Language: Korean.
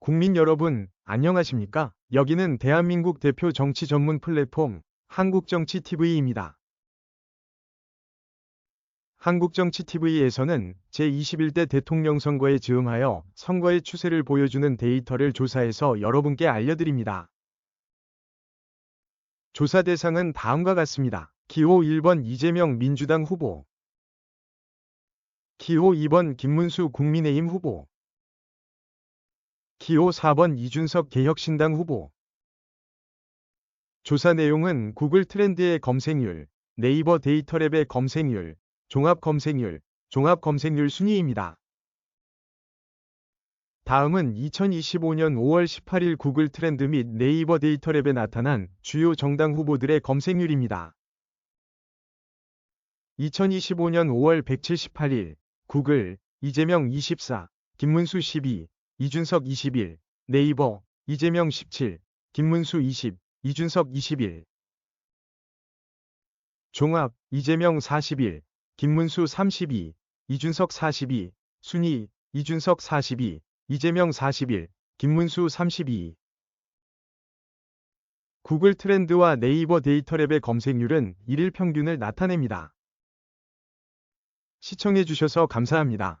국민 여러분, 안녕하십니까? 여기는 대한민국 대표 정치 전문 플랫폼 한국정치TV입니다. 한국정치TV에서는 제21대 대통령 선거에 즈음하여 선거의 추세를 보여주는 데이터를 조사해서 여러분께 알려드립니다. 조사 대상은 다음과 같습니다. 기호 1번 이재명 민주당 후보 기호 2번 김문수 국민의힘 후보 기호 4번 이준석 개혁신당 후보 조사 내용은 구글 트렌드의 검색률, 네이버 데이터랩의 검색률, 종합 검색률, 종합 검색률 순위입니다. 다음은 2025년 5월 18일 구글 트렌드 및 네이버 데이터랩에 나타난 주요 정당 후보들의 검색률입니다. 2025년 5월 178일 구글 이재명 24, 김문수 12, 이준석 21, 네이버 이재명 17, 김문수 20, 이준석 21 종합 이재명 41, 김문수 32, 이준석 42, 순위 이준석 42, 이재명 41, 김문수 32 구글 트렌드와 네이버 데이터랩의 검색률은 1일 평균을 나타냅니다. 시청해주셔서 감사합니다.